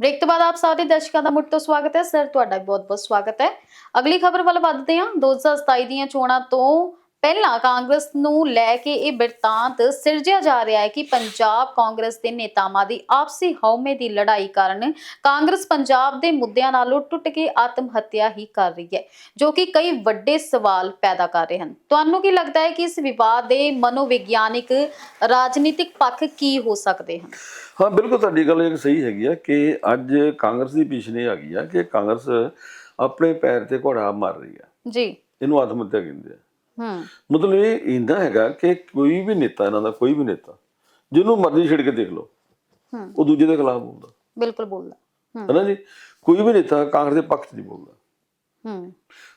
Break ਤੋਂ ਬਾਅਦ ਆਪ ਸਾਰੇ ਦਰਸ਼ਕਾਂ ਦਾ ਮੁੜ ਤੋਂ ਸਵਾਗਤ ਹੈ। ਸਰ ਤੁਹਾਡਾ ਬਹੁਤ-ਬਹੁਤ ਸਵਾਗਤ ਹੈ। ਅਗਲੀ ਖਬਰ ਵੱਲ ਵੱਧਦੇ ਹਾਂ। 2027 ਦੀਆਂ ਚੋਣਾਂ ਤੋਂ ਪਹਿਲਾਂ ਕਾਂਗਰਸ ਨੂੰ ਲੈ ਕੇ ਇਹ ਬਿਰਤਾਂਤ ਸਿਰਜਿਆ ਜਾ ਰਿਹਾ ਹੈ ਕਿ ਪੰਜਾਬ ਕਾਂਗਰਸ ਦੇ ਨੇਤਾਵਾਂ ਦੀ ਆਪਸੀ ਹਉਮੈ ਦੀ ਲੜਾਈ ਕਾਰਨ ਕਾਂਗਰਸ ਪੰਜਾਬ ਦੇ ਮੁੱਦਿਆਂ ਨਾਲੋਂ ਟੁੱਟ ਕੇ ਆਤਮ ਹੱਤਿਆ ਹੀ ਕਰ ਰਹੀ ਹੈ ਜੋ ਕਿ ਕਈ ਵੱਡੇ ਸਵਾਲ ਪੈਦਾ ਕਰ ਰਹੇ ਹਨ। ਤੁਹਾਨੂੰ ਕੀ ਲੱਗਦਾ ਹੈ ਕਿ ਇਸ ਵਿਵਾਦ ਦੇ ਮਨੋਵਿਗਿਆਨਿਕ ਰਾਜਨੀਤਿਕ ਪੱਖ ਕੀ ਹੋ ਸਕਦੇ ਹਨ? ਹਾਂ ਬਿਲਕੁਲ ਤੁਹਾਡੀ ਗੱਲ ਇਹ ਸਹੀ ਹੈਗੀ ਆ ਕਿ ਅੱਜ ਕਾਂਗਰਸ ਦੀ ਪਿਛਨੇ ਆ ਗਈ ਆ ਕਿ ਕਾਂਗਰਸ ਆਪਣੇ ਪੈਰ ਤੇ ਘੋੜਾ ਮਾਰ ਰਹੀ ਆ। ਜੀ। ਇਹਨੂੰ ਆਤਮ ਹੱਤਿਆ ਕਹਿੰਦੇ ਆ। ਹੂੰ। ਮਤਲਬ ਇਹ ਇੰਦਾ ਹੈਗਾ ਕਿ ਕੋਈ ਵੀ ਨੇਤਾ ਇਹਨਾਂ ਦਾ ਕੋਈ ਵੀ ਨੇਤਾ ਜਿਹਨੂੰ ਮਰਜ਼ੀ ਛਿੜ ਕੇ ਦੇਖ ਲਓ ਹੂੰ। ਉਹ ਦੂਜੇ ਦੇ ਖਿਲਾਫ ਬੋਲਦਾ। ਬਿਲਕੁਲ ਬੋਲਦਾ। ਹੂੰ। ਹੈ ਨਾ ਜੀ? ਕੋਈ ਵੀ ਨੇਤਾ ਕਾਂਗਰਸ ਦੇ ਪੱਖ 'ਚ ਨਹੀਂ ਬੋਲਦਾ। ਹੂੰ।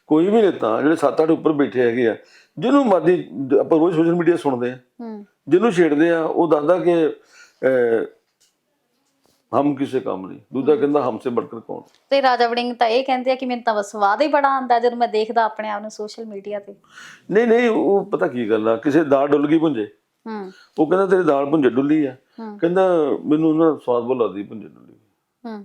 ਕੋਈ ਵੀ ਨੇਤਾ ਜਿਹੜੇ ਸੱਤ ਅੱਠ ਉੱਪਰ ਬੈਠੇ ਹੈਗੇ ਆ ਜਿਹਨੂੰ ਮਰਜ਼ੀ ਆਪਾਂ ਰੋਜ਼ ਸੋਸ਼ਲ ਮੀਡੀਆ ਸੁਣਦੇ ਆ ਹੂੰ। ਜਿਹਨੂੰ ਛੇੜਦੇ ਆ ਉਹ ਦੱਸਦਾ ਕਿ ਹਮ ਕਿਸੇ ਕੰਮ ਨਹੀਂ। ਦੂਜਾ ਕਹਿੰਦਾ ਹਮਸੇ ਬੜਕਰ ਕੌਣ? ਤੇ ਰਾਜਾ ਵੜਿੰਗ ਤਾਂ ਇਹ ਕਹਿੰਦੇ ਆ ਕਿ ਮੈਨੂੰ ਤਾਂ ਬਸ ਹੀ ਬੜਾ ਆਉਂਦਾ ਜਦੋਂ ਮੈਂ ਦੇਖਦਾ ਆਪਣੇ ਆਪ ਨੂੰ ਸੋਸ਼ਲ ਮੀਡੀਆ ਤੇ। ਨਹੀਂ ਨਹੀਂ ਉਹ ਪਤਾ ਕੀ ਗੱਲ ਆ ਕਿਸੇ ਦਾਲ ਡੁੱਲ ਗਈ ਭੁੰਜੇ। ਹੂੰ ਉਹ ਕਹਿੰਦਾ ਤੇਰੀ ਦਾਲ ਭੁੰਜੇ ਡੁੱਲੀ ਆ। ਕਹਿੰਦਾ ਮੈਨੂੰ ਨਾ ਸਵਾਦ ਬਹੁਤ ਲੱਗਦੀ ਭੁੰਜੇ ਡੁੱਲੀ। ਹੂੰ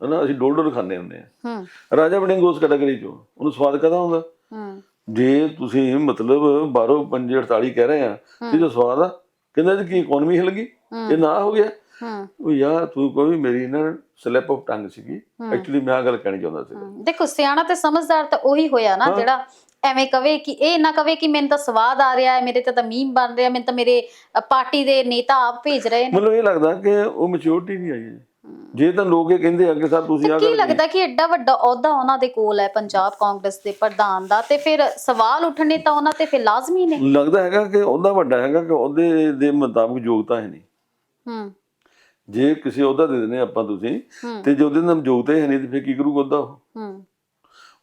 ਹਨਾ ਅਸੀਂ ਡੋਲ ਡੋਲ ਖਾਂਦੇ ਹੁੰਦੇ ਆ। ਹੂੰ ਰਾਜਾ ਵੜਿੰਗ ਉਸ ਕੈਟਾਗਰੀ ਚੋਂ ਉਹਨੂੰ ਸਵਾਦ ਕਦਾ ਹੁੰਦਾ ਹੂੰ ਜੇ ਤੁਸੀਂ ਮਤਲਬ 12 5 48 ਕਹਿ ਰਹੇ ਆ ਤੇ ਜੋ ਸਵਾਦ ਆ ਕਹਿੰਦਾ ਇਹਦੀ ਕੀ ਇਕਨੋਮੀ ਹਿਲ ਗਈ? ਇਹ ਨਾ ਹੋ ਗਿਆ। ਹੂੰ। ਉਹ ਯਾਰ ਤੂੰ ਕੋਈ ਮੇਰੀ ਨਾ ਸਲਿਪ ਆਫ ਟੰਗ ਸੀਗੀ ਐਕਚੁਅਲੀ ਮੈਂ ਆ ਗੱਲ ਕਹਿਣੀ ਚਾਹੁੰਦਾ ਸੀ। ਦੇਖੋ ਸਿਆਣਾ ਤੇ ਸਮਝਦਾਰ ਤਾਂ ਉਹੀ ਹੋਇਆ ਨਾ ਜਿਹੜਾ ਐਵੇਂ ਕਵੇ ਕਿ ਇਹ ਨਾ ਕਵੇ ਕਿ ਮੈਨੂੰ ਤਾਂ ਸਵਾਦ ਆ ਰਿਹਾ ਹੈ ਮੇਰੇ ਤੇ ਤਾਂ ਮੀਮ ਬਣ ਰਿਹਾ ਮੈਨੂੰ ਤਾਂ ਮੇਰੇ ਪਾਰਟੀ ਦੇ ਨੇਤਾ ਆਪ ਭੇਜ ਰਹੇ ਨੇ। ਮਤਲਬ ਇਹ ਲੱਗਦਾ ਕਿ ਉਹ ਮੈਚੁਰਿਟੀ ਨਹੀਂ ਆਈ ਜੇ ਤਾਂ ਲੋਕ ਇਹ ਕਹਿੰਦੇ ਆ ਕਿ ਸਰ ਤੁਸੀਂ ਆ ਕੀ ਲੱਗਦਾ ਕਿ ਐਡਾ ਵੱਡਾ ਅਹੁਦਾ ਉਹਨਾਂ ਦੇ ਕੋਲ ਹੈ ਪੰਜਾਬ ਕਾਂਗਰਸ ਦੇ ਪ੍ਰਧਾਨ ਦਾ ਤੇ ਫਿਰ ਸਵਾਲ ਉੱਠਣੇ ਤਾਂ ਉਹਨਾਂ ਤੇ ਫਿਰ ਲਾਜ਼ਮੀ ਨੇ। ਲੱਗਦਾ ਹੈਗਾ ਕਿ ਉਹਦਾ ਵੱਡਾ ਹੈਗਾ ਕਿ ਉਹਦੇ ਦੇ ਮੁਤਾਬਕ ਯੋਗਤਾ ਹੈ ਨਹੀਂ। ਹੂੰ। ਜੇ ਕਿਸੇ ਉਹਦਾ ਦੇ ਦਿੰਦੇ ਆਪਾਂ ਤੁਸੀਂ ਹੂੰ। ਤੇ ਜੇ ਉਹਦੇ ਨਾਲ ਯੋਗਤਾ ਹੀ ਹੈ ਨਹੀਂ ਤੇ ਫਿਰ ਕੀ ਕਰੂਗਾ ਉਹਦਾ ਉਹ? ਹੂੰ।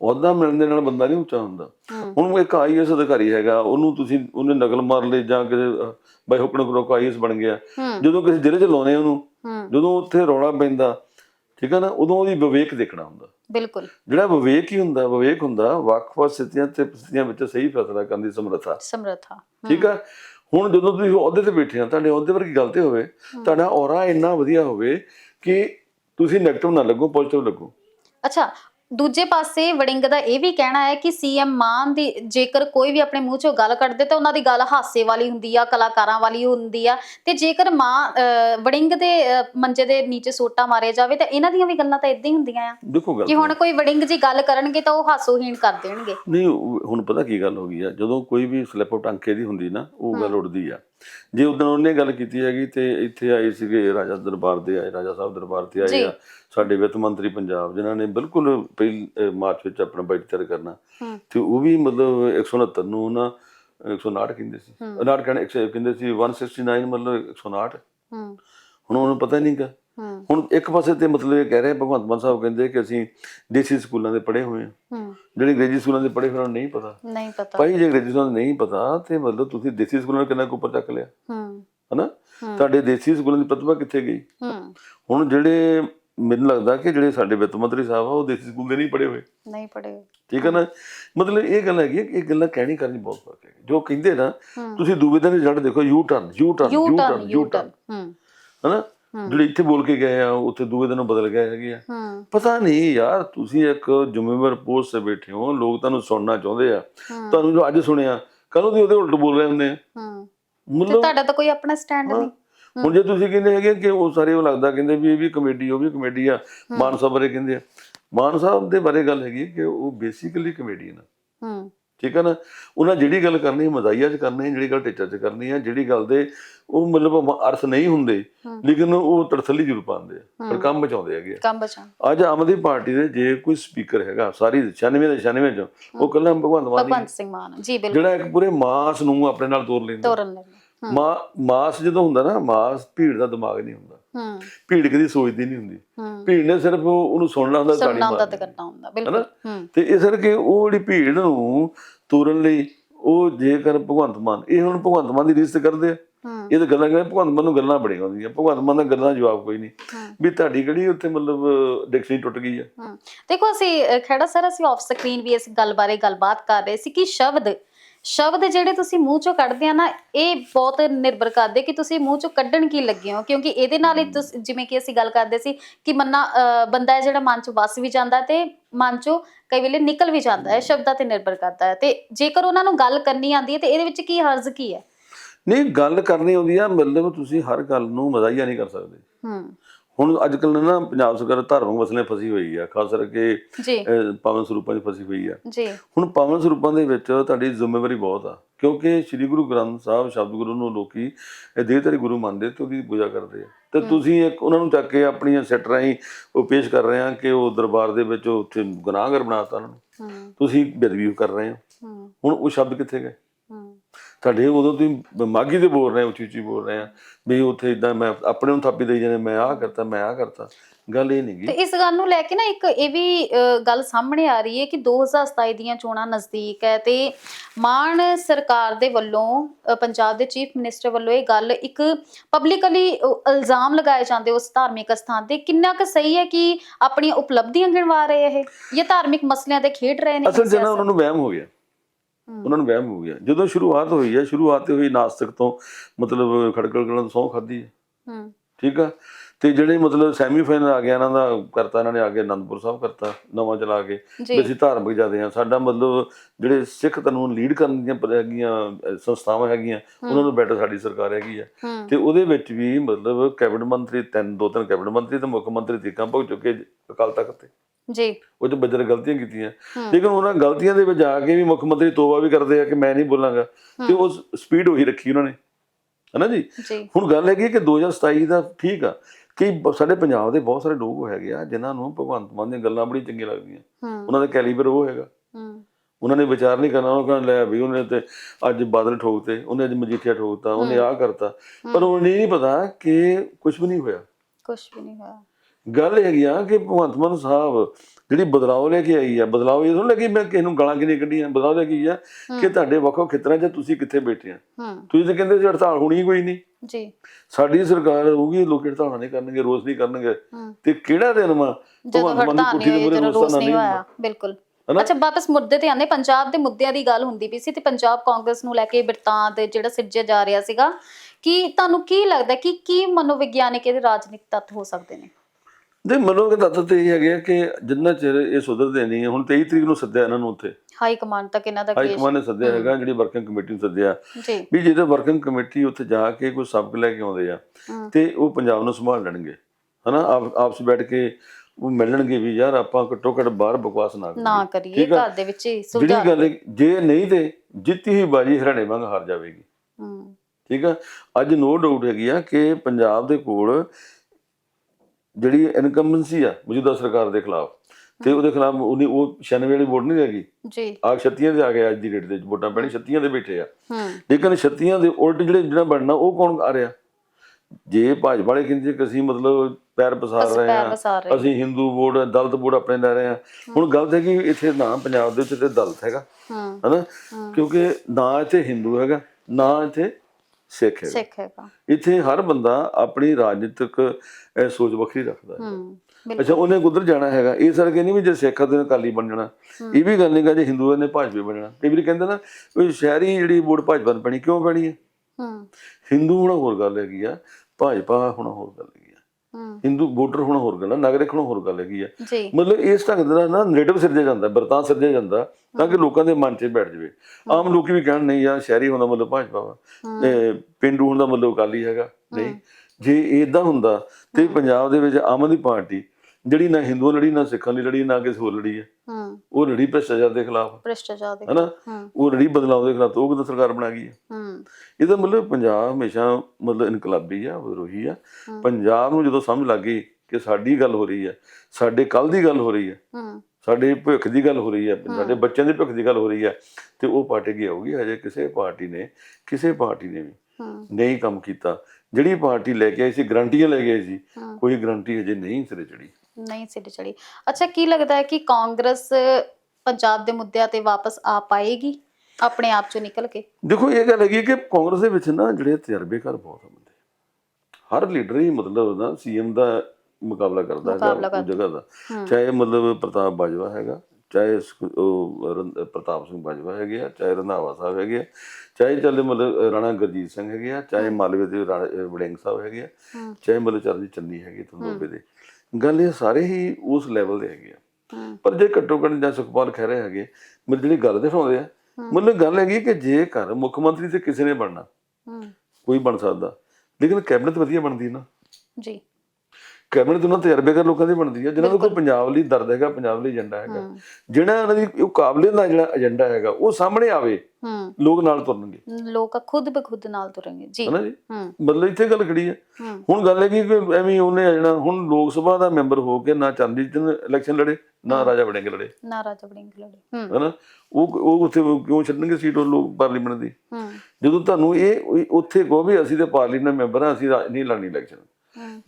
ਉਹਦਾ ਮਿਲਣ ਦੇ ਨਾਲ ਬੰਦਾ ਨਹੀਂ ਉੱਚਾ ਹੁੰਦਾ। ਹੂੰ। ਹੁਣ ਇੱਕ ਆਈਐਸ ਅਧਿਕਾਰੀ ਹੈਗਾ ਉਹਨੂੰ ਤੁਸੀਂ ਉਹਨੇ ਨਕਲ ਮਾਰ ਲਈ ਜਾਂ ਕਿਸੇ ਬਾਈ ਹੁਕਮ ਕਰੋ ਆਈਐਸ ਬਣ ਗਿਆ। ਹੂੰ। ਜਦੋਂ ਕਿਸੇ ਜ਼ਿਲ੍ਹੇ 'ਚ ਲਾਉਣੇ ਉਹਨੂੰ ਹੂੰ। ਜਦੋਂ ਉੱਥੇ ਰੌਲਾ ਪੈਂਦਾ ਠੀਕ ਹੈ ਨਾ ਉਦੋਂ ਉਹਦੀ ਵਿਵੇਕ ਦੇਖਣਾ ਹੁੰਦਾ। ਬਿਲਕੁਲ। ਜਿਹੜਾ ਵਿਵੇਕ ਹੀ ਹੁੰਦਾ ਵਿਵੇਕ ਹੁੰਦਾ ਵੱਖ-ਵੱਖ ਸਥਿਤੀਆਂ ਤੇ ਸਥਿਤੀਆਂ ਵਿੱਚ ਸਹੀ ਫੈਸਲਾ ਕਰਨ ਦੀ ਸਮਰੱਥਾ। ਸਮਰੱਥਾ ਠੀਕ ਆ? ਹੁਣ ਜਦੋਂ ਤੁਸੀਂ ਅਹੁਦੇ ਤੇ ਬੈਠੇ ਆ ਤੁਹਾਡੇ ਅਹੁਦੇ ਵਰਗੀ ਗੱਲ ਤੇ ਹੋਵੇ ਤੁਹਾਡਾ ਔਰਾ ਇੰਨਾ ਵਧੀਆ ਹੋਵੇ ਕਿ ਤੁਸੀਂ 네ਗੇਟਿਵ ਨਾ ਲੱਗੋ ਪੋਜ਼ਿਟਿਵ ਲੱਗੋ। ਅੱਛਾ ਦੂਜੇ ਪਾਸੇ ਵੜਿੰਗ ਦਾ ਇਹ ਵੀ ਕਹਿਣਾ ਹੈ ਕਿ ਸੀਐਮ ਮਾਨ ਦੀ ਜੇਕਰ ਕੋਈ ਵੀ ਆਪਣੇ ਮੂੰਹ ਚੋਂ ਗੱਲ ਕੱਢਦੇ ਤਾਂ ਉਹਨਾਂ ਦੀ ਗੱਲ ਹਾਸੇ ਵਾਲੀ ਹੁੰਦੀ ਆ ਕਲਾਕਾਰਾਂ ਵਾਲੀ ਹੁੰਦੀ ਆ। ਤੇ ਜੇਕਰ ਮਾਂ ਵੜਿੰਗ ਦੇ ਮੰਜੇ ਦੇ ਨੀਚੇ ਸੋਟਾ ਮਾਰਿਆ ਜਾਵੇ ਤਾਂ ਇਹਨਾਂ ਦੀਆਂ ਵੀ ਗੱਲਾਂ ਤਾਂ ਇਦਾਂ ਹੀ ਹੁੰਦੀਆਂ ਆ। ਦੇਖੋ ਗੱਲ ਕਿ ਹੁਣ ਕੋਈ ਵੜਿੰਗ ਜੀ ਗੱਲ ਕਰਨਗੇ ਤਾਂ ਉਹ ਹਾਸੋਹੀਣ ਕਰ ਦੇਣਗੇ। ਨਹੀਂ ਹੁਣ ਪਤਾ ਕੀ ਗੱਲ ਹੋ ਗਈ ਆ? ਜਦੋਂ ਕੋਈ ਵੀ ਸਲਿੱਪ ਆਫ ਟੰਕੇ ਦੀ ਹੁੰਦੀ ਨਾ ਉਹ ਗੱਲ ਉੱਡਦੀ ਆ। ਜੇ ਉਦੋਂ ਉਹਨੇ ਗੱਲ ਕੀਤੀ ਹੈਗੀ ਤੇ ਇੱਥੇ ਆਏ ਸੀਗੇ ਰਾਜਾ ਦਰਬਾਰ ਦੇ ਆਏ ਰਾਜਾ ਸਾਹਿਬ ਦਰਬਾਰ ਤੇ ਆਏ। ਆ। ਸਾਡੇ ਵਿੱਤ ਮੰਤਰੀ ਪੰਜਾਬ ਜਿਨ੍ਹਾਂ ਨੇ ਬਿਲਕੁਲ ਪਹਿਲ ਮਾਰਚ ਵਿੱਚ ਆਪਣਾ ਬਜਟ ਤਿਆਰ ਕਰਨਾ। ਤੇ ਉਹ ਵੀ ਮਤਲਬ 169 ਨੂੰ ਨਾ 159 ਕਹਿੰਦੇ ਸੀ। 59 ਕਹਿੰਦੇ ਸੌ- ਕਹਿੰਦੇ ਸੀ 169 ਮਤਲਬ 159 ਹੂੰ। ਹੁਣ ਉਹਨੂੰ ਪਤਾ ਹੀ ਨਹੀਂਗਾ ਹੁਣ ਇੱਕ ਪਾਸੇ ਤੇ ਮਤਲਬ ਇਹ ਕਹਿ ਰਹੇ ਭਗਵੰਤ ਮਾਨ ਸਾਹਿਬ ਕਹਿੰਦੇ ਕਿ ਅਸੀਂ ਦੇਸੀ ਸਕੂਲਾਂ ਦੇ ਪੜ੍ਹੇ ਹੋਏ ਹਾਂ। ਜਿਹੜੇ ਅੰਗਰੇਜ਼ੀ ਸਕੂਲਾਂ ਦੇ ਪੜ੍ਹੇ ਹੋਏ ਉਹਨਾਂ ਨੂੰ ਨਹੀਂ ਪਤਾ। ਨਹੀਂ ਪਤਾ। ਭਾਈ ਜੇ ਅੰਗਰੇਜ਼ੀ ਸਕੂਲਾਂ ਦਾ ਨਹੀਂ ਪਤਾ ਤੇ ਮਤਲਬ ਤੁਸੀਂ ਦੇਸੀ ਸਕੂਲਾਂ ਨੂੰ ਕਿੰਨਾ ਕੁ ਉੱਪਰ ਚੱਕ ਲਿਆ। ਹੂੰ। ਹਨਾ। ਤੁਹਾਡੇ ਦੇਸੀ ਸਕੂਲਾਂ ਦੀ ਪ੍ਰਤਿਭਾ ਕਿੱਥੇ ਗਈ? ਹੁਣ ਜਿਹੜੇ ਮੈਨੂੰ ਲੱਗਦਾ ਕਿ ਜਿਹੜੇ ਸਾਡੇ ਵਿੱਤ ਮੰਤਰੀ ਸਾਹਿਬ ਆ ਉਹ ਦੇਸੀ ਸਕੂਲ ਦੇ ਨਹੀਂ ਪੜ੍ਹੇ ਹੋਏ। ਨਹੀਂ ਪੜੇ ਠੀਕ ਹੈ ਨਾ? ਮਤਲਬ ਇਹ ਗੱਲ ਹੈਗੀ ਇਹ ਗੱਲਾਂ ਕਹਿਣੀ ਕਰਨੀ ਬਹੁਤ ਫ਼ਰਕ ਹੈ ਜੋ ਕਹਿੰਦੇ ਨਾ ਤੁਸੀਂ ਦੂਬੇ ਦਿਨ ਰਿਜ਼ਲਟ ਦੇਖੋ U turn U turn U turn U turn turn ਹੂੰ। ਹਨਾ? ਜਿਹੜੇ ਇੱਥੇ ਬੋਲ ਕੇ ਗਏ ਆ ਉੱਥੇ ਦੂਬੇ ਦਿਨ ਬਦਲ ਗਏ ਹੈਗੇ ਆ। ਪਤਾ ਨਹੀਂ ਯਾਰ ਤੁਸੀਂ ਇੱਕ ਜ਼ਿੰਮੇਵਾਰ ਪੋਸਟ ਤੇ ਬੈਠੇ ਹੋ ਲੋਕ ਤੁਹਾਨੂੰ ਸੁਣਨਾ ਚਾਹੁੰਦੇ ਆ। ਤੁਹਾਨੂੰ ਜੋ ਅੱਜ ਸੁਣਿਆ ਕੱਲ ਤੁਸੀਂ ਉਹਦੇ ਉਲਟ ਬੋਲ ਰਹੇ ਹੁੰਦੇ ਆ। ਮਤਲਬ ਤੁਹਾਡਾ ਤਾਂ ਕੋਈ ਆਪਣਾ ਸਟੈਂਡ ਨਹੀਂ। ਹੁਣ ਜੇ ਤੁਸੀਂ ਕਹਿੰਦੇ ਹੈਗੇ ਕਿ ਉਹ ਸਾਰੇ ਉਹ ਲੱਗਦਾ ਕਹਿੰਦੇ ਵੀ ਇਹ ਵੀ ਕਮੇਡੀ ਉਹ ਵੀ ਕਮੇਡੀ ਆ ਮਾਨ ਸਾਹਿਬ ਬਾਰੇ ਕਹਿੰਦੇ ਆ। ਮਾਨ ਸਾਹਿਬ ਦੇ ਬਾਰੇ ਗੱਲ ਹੈਗੀ ਕਿ ਉਹ ਬੇਸਿਕਲੀ ਕਮੇਡੀਅਨ ਆ। ਹੂੰ। ਠੀਕ ਹੈ ਨਾ? ਉਹਨਾਂ ਜਿਹੜੀ ਗੱਲ ਕਰਨੀ ਮਜ਼ਾਈਆ ਚ ਕਰਨੀ ਜਿਹੜੀ ਗੱਲ ਟੀਚਰ ਚ ਕਰਨੀ ਹੈ ਜਿਹੜੀ ਗੱਲ ਦੇ ਉਹ ਮਤਲਬ ਅਰਥ ਨਹੀਂ ਹੁੰਦੇ ਹੂੰ। ਲੇਕਿਨ ਉਹ ਤੜਥਲੀ ਜ਼ਰੂਰ ਪਾਉਂਦੇ ਆ ਪਰ ਕੰਮ ਬਚਾਉਂਦੇ ਹੈਗੇ। ਕੰਮ ਬਚਾਉਣ ਅੱਜ ਆਮ ਆਦਮੀ ਪਾਰਟੀ ਦੇ ਜੇ ਕੋਈ ਸਪੀਕਰ ਹੈਗਾ ਸਾਰੀ 96 ਦੇ 96 ਚ ਉਹ ਕੱਲਾ ਭਗਵੰਤ ਮਾਨ ਹੀ ਭਗਵੰਤ ਸਿੰਘ ਮਾਨ ਜੀ ਬਿਲਕੁਲ। ਜਿਹੜਾ ਇੱਕ ਪੂਰੇ ਮਾਸ ਨੂੰ ਆਪਣੇ ਨਾਲ ਤੋਰ ਲੈਂਦਾ। ਤੋਰਨ ਹੂੰ। ਮਾ ਮਾਸ ਜਦੋਂ ਹੁੰਦਾ ਨਾ ਮਾਸ ਭੀੜ ਦਾ ਦਿਮਾਗ ਨਹੀਂ ਹੁੰਦਾ। ਹੂੰ। ਭੀੜ ਕਦੀ ਸੋਚਦੀ ਨਹੀਂ ਹੁੰਦੀ। ਭੀੜ ਨੇ ਸਿਰਫ ਉਹਨੂੰ ਸੁਣਨਾ ਹੁੰਦਾ ਤਾੜੀ ਸੁਣਨਾ ਹੁੰਦਾ ਤੇ ਮਾਰਨੀ। ਕਰਨਾ ਹੁੰਦਾ ਬਿਲਕੁਲ। ਤੇ ਇਸ ਕਰਕੇ ਉਹ ਜਿਹੜੀ ਭੀੜ ਨੂੰ ਤੋਰਨ ਲਈ ਉਹ ਜੇਕਰ ਭਗਵੰਤ ਮਾਨ ਇਹ ਹੁਣ ਭਗਵੰਤ ਮਾਨ ਦੀ ਰੀਸ ਤੇ ਕਰਦੇ ਆ। ਇਹ ਤਾਂ ਗੱਲਾਂ ਕਰਦੇ ਭਗਵੰਤ ਮਾਨ ਨੂੰ ਗੱਲਾਂ ਬੜੀਆਂ ਆਉਂਦੀਆਂ। ਭਗਵੰਤ ਮਾਨ ਦਾ ਗੱਲਾਂ ਜਵਾਬ ਕੋਈ ਨਹੀਂ। ਵੀ ਤੁਹਾਡੀ ਕਿਹੜੀ ਉੱਥੇ ਮਤਲਬ ਡਿਕਸ਼ਨਰੀ ਟੁੱਟ ਗਈ ਆ? ਦੇਖੋ ਅਸੀਂ ਅ, ਖਹਿੜਾ ਸਰ ਅਸੀਂ ਆਫ ਸਕਰੀਨ ਵੀ ਇਸ ਗੱਲ ਬਾਰੇ ਗੱਲਬਾਤ ਕਰ ਰਹੇ ਸੀ ਕਿ ਸ਼ਬਦ ਸ਼ਬਦ ਜਿਹੜੇ ਤੁਸੀਂ ਮੂੰਹ ਚੋਂ ਕੱਢਦੇ ਆ ਨਾ ਇਹ ਬਹੁਤ ਨਿਰਭਰ ਕਰਦੇ ਕਿ ਤੁਸੀਂ ਮੂੰਹ ਚੋਂ ਕੱਢਣ ਕੀ ਲੱਗੇ ਹੋ ਕਿਉਂਕਿ ਇਹਦੇ ਨਾਲ ਹੀ ਤੁਸ- ਜਿਵੇਂ ਕਿ ਅਸੀਂ ਗੱਲ ਕਰਦੇ ਸੀ ਕਿ ਮੰਨਾ ਬੰਦਾ ਹੈ ਜਿਹੜਾ ਮਨ ਚੋਂ ਵਸ ਵੀ ਜਾਂਦਾ ਤੇ ਮਨ ਚੋਂ ਕਈ ਵੇਲੇ ਨਿਕਲ ਵੀ ਜਾਂਦਾ ਹੈ ਸ਼ਬਦਾਂ ਤੇ ਨਿਰਭਰ ਕਰਦਾ ਹੈ। ਤੇ ਜੇਕਰ ਉਹਨਾਂ ਨੂੰ ਗੱਲ ਕਰਨੀ ਆਉਂਦੀ ਹੈ ਤੇ ਇਹਦੇ ਵਿੱਚ ਕੀ ਹਰਜ਼ ਕੀ ਹੈ? ਨਹੀਂ ਗੱਲ ਕਰਨੀ ਆਉਂਦੀ ਆ ਮਤਲਬ ਤੁਸੀਂ ਹਰ ਗੱਲ ਨੂੰ ਮਜ਼ਾਈਆ ਨਹੀਂ ਕਰ ਸਕਦੇ। ਹੂੰ। ਹੁਣ ਅੱਜ ਕੱਲ੍ਹ ਨਾ ਪੰਜਾਬ ਸਰਕਾਰ ਧਾਰਮਿਕ ਮਸਲੇ ਫਸੀ ਹੋਈ ਆ ਖਾਸ ਕਰਕੇ ਪਾਵਨ ਸਰੂਪਾਂ 'ਚ ਫਸੀ ਹੋਈ ਆ। ਜੀ। ਹੁਣ ਪਾਵਨ ਸਰੂਪਾਂ ਦੇ ਵਿੱਚ ਤੁਹਾਡੀ ਜ਼ਿੰਮੇਵਾਰੀ ਬਹੁਤ ਆ ਕਿਉਂਕਿ ਸ੍ਰੀ ਗੁਰੂ ਗ੍ਰੰਥ ਸਾਹਿਬ ਸ਼ਬਦ ਗੁਰੂ ਨੂੰ ਲੋਕੀ ਇਹ ਦੇਹਧਾਰੀ ਗੁਰੂ ਮੰਨਦੇ ਤੇ ਉਹਦੀ ਪੂਜਾ ਕਰਦੇ ਆ। ਤੇ ਤੁਸੀਂ ਇੱਕ ਉਹਨਾਂ ਨੂੰ ਚੱਕ ਕੇ ਆਪਣੀਆਂ ਸੈਟ ਰਾਹੀਂ ਉਹ ਪੇਸ਼ ਕਰ ਰਹੇ ਆ ਕਿ ਉਹ ਦਰਬਾਰ ਦੇ ਵਿੱਚ ਉੱਥੇ ਗੁਨਾਹਗਰ ਬਣਾਤਾ ਉਹਨਾਂ ਨੂੰ। ਤੁਸੀਂ ਬੇਦਬੀ ਕਰ ਰਹੇ ਹੂੰ। ਹੁਣ ਉਹ ਸ਼ਬਦ ਕਿੱਥੇ ਗਏ? ਤੁਹਾਡੇ ਉਦੋਂ ਤੁਸੀਂ ਮਾਗੀ ਦੇ ਬੋਲ ਰਹੇ ਹੋ ਉੱਚੀ ਉੱਚੀ ਬੋਲ ਰਹੇ ਆ। ਵੀ ਉੱਥੇ ਇਦਾਂ ਮੈਂ ਆਪਣੇ ਨੂੰ ਥਾਪੀ ਦੇਈ ਜਾਂਦੇ ਮੈਂ ਆਹ ਕਰਤਾ ਮੈਂ ਆਹ ਕਰਤਾ। ਗੱਲ ਇਹ ਨਹੀਂ ਤੇ ਗੀ ਇਸ ਗੱਲ ਨੂੰ ਲੈ ਕੇ ਨਾ ਇੱਕ ਇਹ ਵੀ ਗੱਲ ਸਾਹਮਣੇ ਆ ਰਹੀ ਹੈ ਕਿ 2027 ਦੀਆਂ ਚੋਣਾਂ ਨਜ਼ਦੀਕ ਹੈ ਤੇ ਮਾਨ ਸਰਕਾਰ ਦੇ ਵੱਲੋਂ ਪੰਜਾਬ ਦੇ ਚੀਫ ਮਿਨਿਸਟਰ ਵੱਲੋਂ ਇਹ ਗੱਲ ਇੱਕ ਪਬਲਿਕਲੀ ਇਲਜ਼ਾਮ ਲਗਾਏ ਜਾਂਦੇ ਉਸ ਧਾਰਮਿਕ ਸਥਾਨ ਤੇ। ਕਿੰਨਾ ਕੁ ਸਹੀ ਹੈ ਕਿ ਆਪਣੀਆਂ ਉਪਲਬਧੀਆਂ ਗਿਣਵਾ ਰਹੇ ਇਹ? ਜਾਂ ਧਾਰਮਿਕ ਮਸਲਿਆਂ ਤੇ ਖੇਡ ਰਹੇ ਨੇ? ਅਸਲ 'ਚ ਨਾ ਸਿਆਸਤ? ਉਹਨਾਂ ਨੂੰ ਵਹਿਮ ਹੋ ਗਿਆ। ਉਹਨਾਂ ਨੂੰ ਵਹਿਮ ਹੋ ਗਿਆ। ਜਦੋਂ ਸ਼ੁਰੂਆਤ ਹੋਈ ਹੈ ਸ਼ੁਰੂਆਤ ਤੇ ਹੋਈ ਨਾਸਤਕ ਤੋਂ ਮਤਲਬ ਖੜਕੜ ਕਰਨ ਤੋਂ ਸਹੁੰ ਖਾਧੀ ਹੈ। ਹੂੰ। ਠੀਕ ਆ? ਤੇ ਜਿਹੜੇ ਮਤਲਬ ਸੈਮੀਫਾਈਨਲ ਆ ਗਿਆ ਇਹਨਾਂ ਦਾ ਕਰਤਾ ਇਹਨਾਂ ਨੇ ਆ ਕੇ ਅਨੰਦਪੁਰ ਸਾਹਿਬ ਕਰਤਾ ਨਵਾਂ ਚਲਾ ਕੇ। ਵੀ ਅਸੀਂ ਧਾਰਮਿਕ ਜਿਆਦੇ ਆ ਸਾਡਾ ਮਤਲਬ ਜਿਹੜੇ ਸਿੱਖ ਕਾਨੂੰਨ ਲੀਡ ਕਰਨ ਦੀਆਂ ਪ- ਹੈਗੀਆਂ ਅਹ, ਸੰਸਥਾਵਾਂ ਹੈਗੀਆਂ ਉਹਨਾਂ ਨੂੰ ਬੈਟਰ ਸਾਡੀ ਸਰਕਾਰ ਹੈਗੀ ਆ। ਹੂੰ। ਤੇ ਉਹਦੇ ਵਿੱਚ ਵੀ ਮਤਲਬ ਕੈਬਨਿਟ ਮੰਤਰੀ ਤਿੰਨ ਦੋ ਤਿੰਨ ਕੈਬਨਿਟ ਮੰਤਰੀ ਤੇ ਮੁੱਖ ਮੰਤਰੀ ਤੀਕਾਂ ਭੁਗ ਚੁੱਕੇ ਅਕਾਲ ਤਖਤ ਤੇ। ਜੀ। ਉਹ ਤੇ ਬੱਜਰ ਗਲਤੀਆਂ ਕੀਤੀਆਂ। ਲੇਕਿਨ ਉਹਨਾਂ ਗਲਤੀਆਂ ਦੇ ਵਿੱਚ ਆ ਕੇ ਵੀ ਮੁੱਖ ਮੰਤਰੀ ਤੋਬਾ ਵੀ ਕਰਦੇ ਆ ਕਿ ਮੈਂ ਨਹੀਂ ਬੋਲਾਂਗਾ। ਤੇ ਉਹ ਸਪੀਡ ਉਹੀ ਰੱਖੀ ਉਹਨਾਂ ਨੇ। ਹਨਾ ਜੀ? ਜੀ। ਹੁਣ ਗੱਲ ਹੈਗੀ ਕਿ 2027 ਦਾ ਠੀਕ ਆ। ਕਿ ਸਾਡੇ ਪੰਜਾਬ ਦੇ ਬਹੁਤ ਸਾਰੇ ਲੋਕ ਹੈਗੇ ਆ ਜਿਨ੍ਹਾਂ ਨੂੰ ਭਗਵੰਤ ਮਾਨ ਦੀਆਂ ਗੱਲਾਂ ਬੜੀ ਚੰਗੀਆਂ ਲੱਗਦੀਆਂ। ਉਹਨਾਂ ਦਾ ਕੈਲੀਬਰ ਉਹ ਹੈਗਾ। ਉਹਨਾਂ ਨੇ ਵਿਚਾਰ ਨਹੀਂ ਕਰਨਾ ਉਹ ਕਹਿੰਦਾ ਲੈ ਵੀ ਉਹਨੇ ਤੇ ਅੱਜ ਬਾਦਲ ਠੋਕਤੇ ਉਹਨੇ ਅੱਜ ਮਜੀਠੀਆ ਠੋਕਤਾ ਉਹਨੇ ਆਹ ਕਰਤਾ। ਪਰ ਉਹਨੂੰ ਨਹੀਂ ਪਤਾ ਕਿ ਕੁਝ ਵੀ ਨਹੀਂ ਹੋਇਆ। ਕੁਝ ਵੀ ਨਹੀਂ ਹੋਇਆ। ਗੱਲ ਹੈਗੀ ਆ ਕਿ ਭਗਵੰਤ ਮਾਨ ਸਾਹਿਬ ਜਿਹੜੀ ਬਦਲਾਅ ਲੈ ਕੇ ਆਈ ਆ ਬਦਲਾਅ ਇਹ ਥੋੜ੍ਹਾ ਲੱਗੀ ਮੈਂ ਕਿਸੇ ਨੂੰ ਗਾਲਾਂ ਕਿਨੇ ਕੱਢੀਆਂ ਬਦਲਾਅ ਲੈ ਕੇ ਆਈ ਆ ਕਿ ਤੁਹਾਡੇ ਵੱਖੋ ਖੇਤਰਾਂ 'ਚ ਤੁਸੀਂ ਕਿੱਥੇ ਬੈਠੇ ਆ। ਤੁਸੀਂ ਤਾਂ ਕਹਿੰਦੇ ਸੀ ਹੜਤਾਲ ਹੋਣੀ ਕੋਈ ਨਹੀਂ। ਜੀ। ਸਾਡੀ ਸਰਕਾਰ ਹੋਊਗੀ ਲੋਕ ਹੜਤਾਲਾਂ ਨਹੀਂ ਕਰਨਗੇ ਰੋਜ਼ ਨਹੀਂ ਕਰਨਗੇ। ਤੇ ਕਿਹੜਾ ਦਿਨ ਵਾ? ਜਦੋਂ ਭਗਵੰਤ ਮਾਨ ਦੀ ਹੜਤਾਲ ਨਹੀਂ ਦੇ ਹੋਈ ਜਦੋਂ ਰੋਸ ਰੋਸ ਨਹੀਂ ਹੋਇਆ। ਬਿਲਕੁਲ? ਅੱਛਾ ਵਾਪਸ ਮੁੱਦੇ ਤੇ ਆਨੇ ਪੰਜਾਬ ਦੇ ਮੁੱਦਿਆਂ ਦੀ ਗੱਲ ਹੁੰਦੀ ਪਈ ਸੀ ਤੇ ਪੰਜਾਬ ਕਾਂਗਰਸ ਨੂੰ ਲੈ ਕੇ ਬਿਰਤਾਂਤ ਜਿਹੜਾ ਸਿਰਜਿਆ ਜਾ ਰਿਹਾ ਸੀਗਾ ਕਿ ਤੁਹਾਨੂੰ ਕੀ ਲੱਗਦਾ ਕਿ ਕੀ ਮਨੋਵਿਗਿਆਨਿਕ ਇਹਦੇ ਰਾਜਨੀਤਿਕ ਤੱਤ ਹੋ ਸਕਦੇ ਨੇ? ਦੇ ਮਨੋਗੇ ਤੱਤ ਤੇ ਇਹ ਹੈਗੇ ਆ ਕਿ ਜਿੰਨਾ ਚਿਰ ਇਹ ਸੁਧਰਦੇ ਨਹੀਂ ਹੁਣ 23 ਤਰੀਕ ਨੂੰ ਸੱਦਿਆ ਇਹਨਾਂ ਨੂੰ ਉੱਥੇ। ਹਾਈ ਕਮਾਂਡ ਤੱਕ ਇਹਨਾਂ ਦਾ ਹਾਈ ਕਮਾਂਡ ਨੇ ਸੱਦਿਆ ਹੈਗਾ ਜਿਹੜੀ ਵਰਕਿੰਗ ਕਮੇਟੀ ਨੂੰ ਸੱਦਿਆ। ਵੀ ਜਿਹਦੇ ਵਰਕਿੰਗ ਕਮੇਟੀ ਉੱਥੇ ਜਾ ਕੇ ਕੋਈ ਸਬਕ ਲੈ ਕੇ ਆਉਂਦੇ ਆ। ਤੇ ਉਹ ਪੰਜਾਬ ਨੂੰ ਸੰਭਾਲ ਲੈਣਗੇ। ਹਨਾ ਆਪ ਆਪਸ ਬੈਠ ਕੇ ਉਹ ਮਿਲਣਗੇ ਵੀ ਯਾਰ ਆਪਾਂ ਘੱਟੋ ਘੱਟ ਬਾਹਰ ਬਕਵਾਸ ਨਾ ਕਰੀਏ। ਨਾ ਕਰੀਏ? ਘਰ ਦੇ ਵਿੱਚ ਹੀ ਸੁਲਝਾ ਜਿਹੜੀ ਗੱਲ ਹੈ, ਜੇ ਨਹੀਂ ਤੇ ਜਿੱਤੀ ਹੋਈ ਬਾਜੀ ਹਰਿਆਣੇ ਵਾਂਗ ਹਾਰ ਜਾਵੇਗੀ। ਹੂੰ। ਠੀਕ ਆ? ਅੱਜ ਨੋ ਡਾਊਟ ਹੈਗੀ ਆ ਕਿ ਪੰਜਾਬ ਦੇ ਕੋਲ ਜਿਹੜੀ ਇਨਕੰਬੈਂਸੀ ਆ ਮੌਜੂਦਾ ਸਰਕਾਰ ਦੇ ਖਿਲਾਫ ਤੇ ਉਹਦੇ ਖਿਲਾਫ ਉਹਨੇ ਉਹ 96 ਵਾਲੀ ਵੋਟ ਨਹੀਂ ਹੈਗੀ ਜੀ। ਆ 36 ਦੇ ਆ ਗਏ ਅੱਜ ਦੀ ਡੇਟ ਦੇ ਵਿੱਚ ਵੋਟਾਂ ਪੈਣੀ 36 ਦੇ ਬੈਠੇ ਆ। ਲੇਕਿਨ 36 ਦੇ ਉਲਟ ਜਿਹੜੇ ਜਿਹੜਾ ਬਣਨਾ ਉਹ ਕੌਣ ਆ ਰਿਹਾ? ਜੇ ਭਾਜਪਾ ਵਾਲੇ ਕਹਿੰਦੇ ਕਿ ਅਸੀਂ ਮਤਲਬ ਪੈਰ ਪਸਾਰ ਰਹੇ ਆ ਰਹੇ ਅਸੀਂ ਹਿੰਦੂ ਵੋਟ ਦਲਿਤ ਵੋਟ ਆਪਣੇ ਲੈ ਰਹੇ ਆ ਹੁਣ ਗੱਲ ਹੈ ਕਿ ਇੱਥੇ ਨਾ ਪੰਜਾਬ ਦੇ ਵਿੱਚ ਤੇ ਦਲਿਤ ਹੈਗਾ ਹੂੰ। ਹਨਾ? ਕਿਉਂਕਿ ਨਾ ਇੱਥੇ ਹਿੰਦੂ ਹੈਗਾ ਨਾ ਇੱਥੇ ਸਿੱਖ ਹੈਗਾ। ਸਿੱਖ ਹੈਗਾ। ਇੱਥੇ ਹਰ ਬੰਦਾ ਆਪਣੀ ਰਾਜਨੀਤਿਕ ਅਹ, ਸੋਚ ਵੱਖਰੀ ਰੱਖਦਾ ਹੈ ਹੂੰ ਅੱਛਾ ਉਹਨੇ ਉਧਰ ਜਾਣਾ ਹੈਗਾ। ਇਹ ਸਰਕੇ ਨਹੀਂ ਵੀ ਜੇ ਸਿੱਖ ਦੇ ਅਕਾਲੀ ਬਣ ਜਾਣਾ ਇਹ ਵੀ ਗੱਲ ਨਹੀਂ ਗਾ ਜੇ ਹਿੰਦੂਆਂ ਨੇ ਭਾਜਪਾ ਬਣਨਾ। ਕਈ ਵਾਰੀ ਕਹਿੰਦੇ ਨਾ ਵੀ ਸ਼ਹਿਰੀ ਜਿਹੜੀ ਵੋਟ ਭਾਜਪਾ ਨੂੰ ਪੈਣੀ ਕਿਉਂ ਪੈਣੀ ਹੈ ਹੂੰ। ਹਿੰਦੂ ਹੋਣਾ ਹੋਰ ਗੱਲ ਹੈਗੀ ਆ ਭਾਜਪਾ ਹੋਣਾ ਹੋਰ ਗੱਲ ਹੂੰ ਹਿੰਦੂ ਵੋਟਰ ਹੋਣਾ ਹੋਰ ਗੱਲ ਆ ਨਾਗਰਿਕ ਹੋਣਾ ਹੋਰ ਗੱਲ ਹੈਗੀ ਆ। ਮਤਲਬ ਇਸ ਢੰਗ ਦੇ ਨਾਲ ਨਾ ਨੈਰੇਟਿਵ ਸਿਰਜਿਆ ਜਾਂਦਾ ਵਰਤਾਂ ਸਿਰਜਿਆ ਜਾਂਦਾ ਤਾਂ ਕਿ ਲੋਕਾਂ ਦੇ ਮਨ 'ਚ ਬੈਠ ਜਾਵੇ। ਆਮ ਲੋਕੀ ਵੀ ਕਹਿਣ ਨਹੀਂ ਯਾਰ ਸ਼ਹਿਰੀ ਹੋਣਾ ਮਤਲਬ ਭਾਜਪਾ ਵਾ ਤੇ ਪਿੰਡੂ ਹੋਣ ਦਾ ਮਤਲਬ ਅਕਾਲੀ ਹੈਗਾ। ਨਹੀਂ। ਜੇ ਇਦਾਂ ਹੁੰਦਾ ਤੇ ਪੰਜਾਬ ਦੇ ਵਿੱਚ ਆਮ ਆਦਮੀ ਪਾਰਟੀ ਜਿਹੜੀ ਨਾ ਹਿੰਦੂਆਂ ਲੜੀ ਨਾ ਸਿੱਖਾਂ ਲਈ ਲੜੀ ਨਾ ਕਿਸੇ ਹੋਰ ਲੜੀ ਹੈ। ਹੂੰ। ਉਹ ਲੜੀ ਭ੍ਰਿਸ਼ਟਾਚਾਰ ਦੇ ਖਿਲਾਫ। ਭ੍ਰਿਸ਼ਟਾਚਾਰ ਦੇ ਹੈਨਾ? ਉਹ ਲੜੀ ਬਦਲਾਅ ਦੇ ਖਿਲਾਫ ਉਹ ਕਿਦੋਂ ਸਰਕਾਰ ਬਣਾ ਗਈ ਹੈ? ਹੂੰ। ਇਹਦਾ ਮਤਲਬ ਪੰਜਾਬ ਹਮੇਸ਼ਾ ਮਤਲਬ ਇਨਕਲਾਬੀ ਆ ਵਿਰੋਹੀ ਆ। ਪੰਜਾਬ ਨੂੰ ਜਦੋਂ ਸਮਝ ਲੱਗ ਗਈ ਕਿ ਸਾਡੀ ਗੱਲ ਹੋ ਰਹੀ ਹੈ ਸਾਡੇ ਕੱਲ ਦੀ ਗੱਲ ਹੋ ਰਹੀ ਹੈ ਹੂੰ। ਸਾਡੇ ਭਵਿੱਖ ਦੀ ਗੱਲ ਹੋ ਰਹੀ ਹੈ ਸਾਡੇ ਬੱਚਿਆਂ ਦੇ ਭਵਿੱਖ ਦੀ ਗੱਲ ਹੋ ਰਹੀ ਹੈ ਤੇ ਉਹ ਪਾਰਟੀ ਕੀ ਆਊਗੀ। ਹਜੇ ਕਿਸੇ ਪਾਰਟੀ ਨੇ ਕਿਸੇ ਪਾਰਟੀ ਨੇ ਵੀ ਨਹੀਂ ਕੰਮ ਕੀਤਾ। ਜਿਹੜੀ ਪਾਰਟੀ ਲੈ ਕੇ ਆਈ ਸੀ ਗਰੰਟੀਆਂ ਲੈ ਕੇ ਆਈ ਸੀ ਹੂੰ। ਕੋਈ ਗਰੰਟੀ ਹਜੇ ਨਹੀਂ ਸਿਰੇ ਚੜੀ ਨਹੀਂ ਸਿੱਧ ਚੜੀ ਅੱਛਾ ਕੀ ਲੱਗਦਾ ਹੈ ਕਿ ਕਾਂਗਰਸ ਪੰਜਾਬ ਦੇ ਮੁੱਦਿਆਂ ਤੇ ਵਾਪਸ ਆ ਪਾਏਗੀ? ਆਪਣੇ ਆਪ ਚੋਂ ਨਿਕਲ ਕੇ। ਦੇਖੋ ਇਹ ਗੱਲ ਹੈਗੀ ਕਿ ਕਾਂਗਰਸ ਦੇ ਵਿੱਚ ਨਾ ਜਿਹੜੇ ਤਜਰਬੇਕਾਰ ਬਹੁਤ ਹੁੰਦੇ ਹਰ ਲੀਡਰ ਹੀ ਮਤਲਬ ਨਾ ਸੀਐਮ ਦਾ ਮੁਕਾਬਲਾ ਕਰਦਾ ਕਰਦਾ। ਜਗ੍ਹਾ ਦਾ। ਹੂੰ। ਚਾਹੇ ਮਤਲਬ ਪ੍ਰਤਾਪ ਬਾਜਵਾ ਹੈਗਾ ਚਾਹੇ ਸ- ਉਹ ਰਨ- ਪ੍ਰਤਾਪ ਸਿੰਘ ਬਾਜਵਾ ਹੈਗੇ ਆ ਚਾਹੇ ਰੰਧਾਵਾ ਸਾਹਿਬ ਹੈਗੇ ਆ ਚਾਹੇ ਚੱਲੇ ਮਤਲਬ ਰਾਣਾ ਗੁਰਜੀਤ ਸਿੰਘ ਹੈਗੇ ਆ ਚਾਹੇ ਮਾਲਵੇ ਦੇ ਰਾਣਾ- ਅਹ ਵੜਿੰਗ ਸਾਹਿਬ ਹੈਗੇ ਆ ਚਾਹੇ ਮਤਲਬ ਚਰਨਜੀਤ ਚੰਨੀ ਹੈਗੇ ਤੰਦੋਬੇ ਦੇ। ਗੱਲ ਇਹ ਸਾਰੇ ਹੀ ਉਸ ਲੈਵਲ ਦੇ ਹੈਗੇ ਆ। ਪਰ ਜੇ ਘੱਟੋ ਘੱਟ ਜਾਂ ਸੁਖਪਾਲ ਖਹਿਰੇ ਹੈਗੇ ਮਤਲਬ ਜਿਹੜੀ ਗੱਲ ਦਿਖਾਉਂਦੇ ਆ ਮਤਲਬ ਗੱਲ ਹੈਗੀ ਕਿ ਜੇ ਘਰ ਮੁੱਖ ਮੰਤਰੀ ਤੇ ਕਿਸੇ ਨੇ ਬਣਨਾ ਕੋਈ ਬਣ ਸਕਦਾ ਲੇਕਿਨ ਕੈਬਨਿਟ ਵਧੀਆ ਬਣਦੀ ਨਾ। ਜੀ। ਕੈਬਨਿਟ ਉਹਨਾਂ ਤਜਰਬੇਕਾਰ ਲੋਕਾਂ ਦੀ ਬਣਦੀ ਹੈ ਜਿਨ੍ਹਾਂ ਦਾ ਕੋਈ ਪੰਜਾਬ ਲਈ ਦਰਦ ਹੈਗਾ ਪੰਜਾਬ ਲਈ ਏਜੰਡਾ ਹੈਗਾ। ਹੂੰ। ਜਿਹੜਾ ਉਹਨਾਂ ਦੀ ਉਹ ਕਾਬਲੀਅਤ ਦਾ ਜਿਹੜਾ ਏਜੰਡਾ ਹੈਗਾ ਉਹ ਸਾਹਮਣੇ ਆਵੇ ਹੂੰ। ਲੋਕ ਨਾਲ ਤੁਰਨਗੇ। ਲੋਕ ਖੁਦ ਬਖੁਦ ਨਾਲ ਤੁਰਨਗੇ ਜੀ। ਹੂੰ। ਮਤਲਬ ਇੱਥੇ ਗੱਲ ਖੜੀ ਹੈ ਹੂੰ। ਹੁਣ ਗੱਲ ਹੈਗੀ ਕਿ ਐਵੇਂ ਹੀ ਉਹਨੇ ਜਾਣਾ ਹੁਣ ਲੋਕ ਸਭਾ ਦਾ ਮੈਂਬਰ ਹੋ ਕੇ ਨਾ ਚਰਨਜੀਤ ਇਲੈਕਸ਼ਨ ਲੜੇ ਨਾ ਰਾਜਾ ਵੜਿੰਗ ਲੜੇ। ਨਾ ਰਾਜਾ ਬੜਿੰਗ ਲੜੇ ਹੂੰ। ਹਨਾ? ਉਹ ਉਹ ਉੱਥੇ ਕਿਉਂ ਛੱਡਣਗੇ ਸੀਟ ਉਹ ਲੋਕ ਪਾਰਲੀਮੈਂਟ ਦੀ? ਹੂੰ। ਜਦੋਂ ਤੁਹਾਨੂੰ ਇਹ ਉੱਥੇ ਕਹੋ ਵੀ ਅਸੀਂ ਤੇ ਪਾਰਲੀਮੈਂਟ ਮੈਂਬਰ ਹਾਂ ਅਸੀਂ ਨਹੀਂ ਲੜਨੀ ਇਲੈਕਸ਼ਨ। ਹੂੰ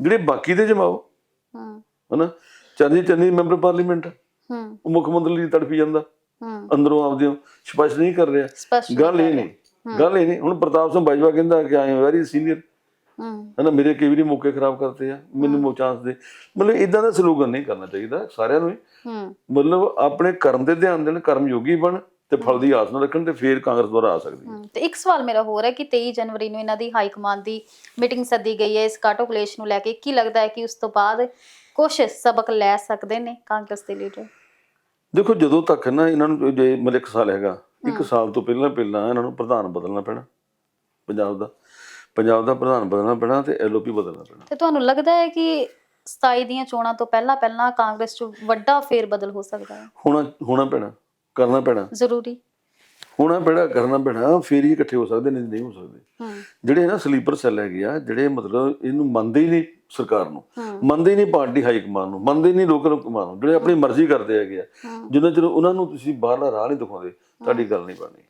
ਜਿਹੜੇ ਬਾਕੀ ਦੇ ਜਮਾਓ ਹੂੰ। ਹਨਾ? ਚਰਨਜੀਤ ਚੰਨੀ ਮੈਂਬਰ ਪਾਰਲੀਮੈਂਟ ਹੂੰ। ਉਹ ਮੁੱਖ ਮੰਤਰੀ ਲਈ ਤੜਫੀ ਜਾਂਦਾ। ਹੂੰ। ਅੰਦਰੋਂ ਆਪਦੇ ਸਪਸ਼ਟ ਨਹੀਂ ਕਰ ਰਿਹਾ। ਗੱਲ ਇਹ ਨਹੀਂ। ਗੱਲ ਇਹ ਨਹੀਂ। ਹੁਣ ਪ੍ਰਤਾਪ ਸਿੰਘ ਬਾਜਵਾ ਕਹਿੰਦਾ ਕਿ ਆਈ ਵੈਰੀ ਸੀਨੀਅਰ ਹੂੰ। ਹਨਾ? ਮੇਰੇ ਕਈ ਵਾਰੀ ਮੌਕੇ ਖਰਾਬ ਕਰਤੇ ਆ। ਮੈਨੂੰ ਚਾਂਸ ਦੇ। ਮਤਲਬ ਇਦਾਂ ਦਾ ਸਲੋਗਨ ਨਹੀਂ ਕਰਨਾ ਚਾਹੀਦਾ ਸਾਰਿਆਂ ਨੂੰ ਹੀ। ਹੂੰ। ਮਤਲਬ ਆਪਣੇ ਕਰਮ ਤੇ ਧਿਆਨ ਦੇਣ ਕਰਮ ਯੋਗੀ ਬਣ। ਤੇ ਫਲ ਦੀ ਆਸ ਨਾ ਰੱਖਣ ਤੇ ਫੇਰ ਕਾਂਗਰਸ ਦੁਆਰਾ ਆ ਸਕਦੀ ਹੈ। ਤੇ ਇੱਕ ਸਵਾਲ ਮੇਰਾ ਹੋਰ ਹੈ ਕਿ 23 ਜਨਵਰੀ ਨੂੰ ਇਹਨਾਂ ਦੀ ਹਾਈ ਕਮਾਂਡ ਦੀ ਮੀਟਿੰਗ ਸੱਦੀ ਗਈ ਹੈ। ਇਸ ਕਾਟੋ ਕਲੇਸ਼ ਨੂੰ ਲੈ ਕੇ ਕੀ ਲੱਗਦਾ ਹੈ ਕਿ ਉਸ ਤੋਂ ਬਾਅਦ ਕੁਝ ਸਬਕ ਲੈ ਸਕਦੇ ਨੇ ਕਾਂਗਰਸ ਦੇ ਲੀਡਰ? ਦੇਖੋ ਜਦੋਂ ਤੱਕ ਨਾ ਇਹਨਾਂ ਨੂੰ ਜੇ ਮਤਲਬ ਇੱਕ ਸਾਲ ਹੈਗਾ ਇੱਕ ਸਾਲ ਤੋਂ ਪਹਿਲਾਂ ਪਹਿਲਾਂ ਇਹਨਾਂ ਨੂੰ ਪ੍ਰਧਾਨ ਬਦਲਣਾ ਪੈਣਾ ਪੰਜਾਬ ਦਾ। ਪੰਜਾਬ ਦਾ ਪ੍ਰਧਾਨ ਬਦਲਣਾ ਪੈਣਾ ਤੇ ਐਲਓਪੀ ਬਦਲਣਾ ਪੈਣਾ। ਤੇ ਤੁਹਾਨੂੰ ਲੱਗਦਾ ਹੈ ਕਿ 27 ਦੀਆਂ ਚੋਣਾਂ ਤੋਂ ਪਹਿਲਾਂ ਪਹਿਲਾਂ ਕਾਂਗਰਸ 'ਚ ਵੱਡਾ ਫੇਰ ਬਦਲ ਹੋ ਸਕਦਾ ਹੈ? ਹੋਣਾ ਹੋਣਾ ਪੈਣਾ। ਕਰਨਾ ਪੈਣਾ। ਜ਼ਰੂਰੀ। ਹੋਣਾ ਪੈਣਾ ਕਰਨਾ ਪੈਣਾ ਫੇਰ ਹੀ ਇਕੱਠੇ ਹੋ ਸਕਦੇ ਨਹੀਂ ਨਹੀਂ ਹੋ ਸਕਦੇ। ਜਿਹੜੇ ਨਾ ਸਲੀਪਰ ਸੈੱਲ ਹੈਗੇ ਆ ਜਿਹੜੇ ਮਤਲਬ ਇਹਨੂੰ ਮੰਨਦੇ ਹੀ ਨਹੀਂ ਸਰਕਾਰ ਨੂੰ। ਮੰਨਦੇ ਹੀ ਨਹੀਂ ਪਾਰਟੀ ਹਾਈ ਕਮਾਨ ਨੂੰ ਮੰਨਦੇ ਹੀ ਨਹੀਂ ਲੋਕਲ ਕਮਾਨ ਨੂੰ ਜਿਹੜੇ ਆਪਣੀ ਮਰਜ਼ੀ ਕਰਦੇ ਹੈਗੇ ਆ। ਜਿੰਨਾ ਚਿਰ ਉਹਨਾਂ ਨੂੰ ਤੁਸੀਂ ਬਾਹਰਲਾ ਰਾਹ ਨਹੀਂ ਦਿਖਾਉਂਦੇ ਤੁਹਾਡੀ ਗੱਲ ਨਹੀਂ ਬਣਨੀ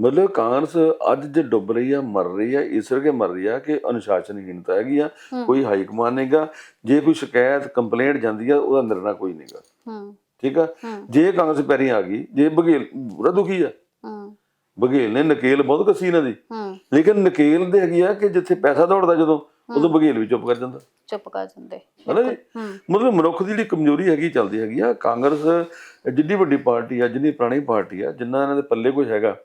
ਮਤਲਬ ਕਾਂਗਰਸ ਅੱਜ ਜੇ ਡੁੱਬ ਰਹੀ ਆ ਮਰ ਰਹੀ ਆ ਇਸ ਕਰਕੇ ਮਰ ਰਹੀ ਆ ਕਿ ਅਨੁਸ਼ਾਸਨਹੀਨਤਾ ਹੈਗੀ ਆ। ਕੋਈ ਹਾਈ ਕਮਾਨ ਨਹੀਂਗਾ। ਜੇ ਕੋਈ ਸ਼ਿਕਾਇਤ ਕੰਪਲੇਂਟ ਜਾਂਦੀ ਆ ਉਹਦਾ ਨਿਰਣਾ ਕੋਈ ਨਹੀਂਗਾ। ਹੂੰ। ਠੀਕ ਆ? ਜੇ ਕਾਂਗਰਸ ਪੈਰੀ ਆ ਗਈ ਜੇ ਬਘੇਲ ਬੜਾ ਦੁਖੀ ਆ। ਹੂੰ। ਬਘੇਲ ਨੇ ਨਕੇਲ ਬਹੁਤ ਕੱਸੀ ਇਹਨਾਂ ਦੀ। ਹੂੰ। ਲੇਕਿਨ ਨਕੇਲ ਦੇ ਹੈਗੀ ਆ ਕਿ ਜਿੱਥੇ ਪੈਸਾ ਦੌੜਦਾ ਜਦੋਂ ਉਦੋਂ ਬਘੇਲ ਵੀ ਚੁੱਪ ਕਰ ਜਾਂਦਾ। ਚੁੱਪ ਕਰ ਜਾਂਦੇ। ਹਨਾ ਜੀ? ਮਤਲਬ ਮਨੁੱਖ ਦੀ ਜਿਹੜੀ ਕਮਜ਼ੋਰੀ ਹੈਗੀ ਚੱਲਦੀ ਹੈਗੀ ਆ। ਕਾਂਗਰਸ ਜਿੱਡੀ ਵੱਡੀ ਪਾਰਟੀ ਆ ਜਿੰਨੀ ਪੁਰਾਣੀ ਪਾਰਟੀ ਆ ਜਿੰਨਾ ਇਹਨਾਂ ਦੇ ਪੱਲੇ ਕੁਝ ਹੈਗਾ।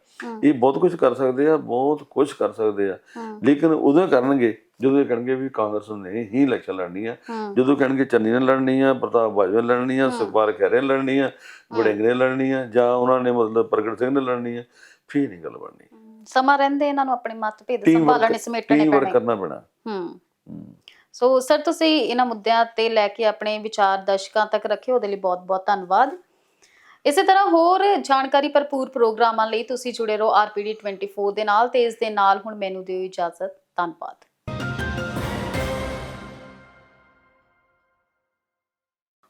ਇਹ ਬਹੁਤ ਕੁਝ ਕਰ ਸਕਦੇ ਆ ਬਹੁਤ ਕੁਝ ਕਰ ਸਕਦੇ ਆ। ਲੇਕਿਨ ਉਦੋਂ ਕਰਨਗੇ ਜਦੋਂ ਇਹ ਕਹਿਣਗੇ ਵੀ ਕਾਂਗਰਸ ਨੇ ਹੀ ਇਲੈਕਸ਼ਨ ਲੜਨੀ ਆ। ਜਦੋਂ ਕਹਿਣਗੇ ਚੰਨੀ ਨੇ ਲੜਨੀ ਆ ਪ੍ਰਤਾਪ ਬਾਜਵਾ ਲੜਨੀ ਆ ਸੁਖਪਾਲ ਖਹਿਰੇ ਨੇ ਲੜਨੀ ਆ ਵੜਿੰਗ ਨੇ ਲੜਨੀ ਆ ਜਾਂ ਉਹਨਾਂ ਨੇ ਮਤਲਬ ਪ੍ਰਗਟ ਸਿੰਘ ਨੇ ਲੜਨੀ ਆ ਫੇਰ ਨਹੀਂ ਗੱਲ ਬਣਨੀ। ਸਮਾਂ ਰਹਿੰਦੇ ਇਹਨਾਂ ਨੂੰ ਆਪਣੇ ਮਤਭੇਦ ਸੰਭਾਲਣੇ ਸਮੇਟਣੇ ਪੈਣੇ। ਕਰਨਾ ਪੈਣਾ। ਹੂੰ। ਸੋ ਸਰ ਤੁਸੀਂ ਇਹਨਾਂ ਮੁੱਦਿਆਂ ਤੇ ਲੈ ਕੇ ਆਪਣੇ ਵਿਚਾਰ ਦਰਸ਼ਕਾਂ ਤੱਕ ਰੱਖੇ ਉਹਦੇ ਲਈ ਬਹੁਤ-ਬਹੁਤ ਧੰਨਵਾਦ। ਇਸੇ ਤਰ੍ਹਾਂ ਹੋਰ ਜਾਣਕਾਰੀ ਭਰਪੂਰ ਪ੍ਰੋਗਰਾਮਾਂ ਲਈ ਤੁਸੀਂ ਜੁੜੇ ਰਹੋ ਆਰਪੀਡੀ 24 ਦੇ ਨਾਲ ਤੇ ਇਸ ਦੇ ਨਾਲ ਹੁਣ ਮੈਨੂੰ ਦਿਓ ਇਜਾਜ਼ਤ। ਧੰਨਵਾਦ।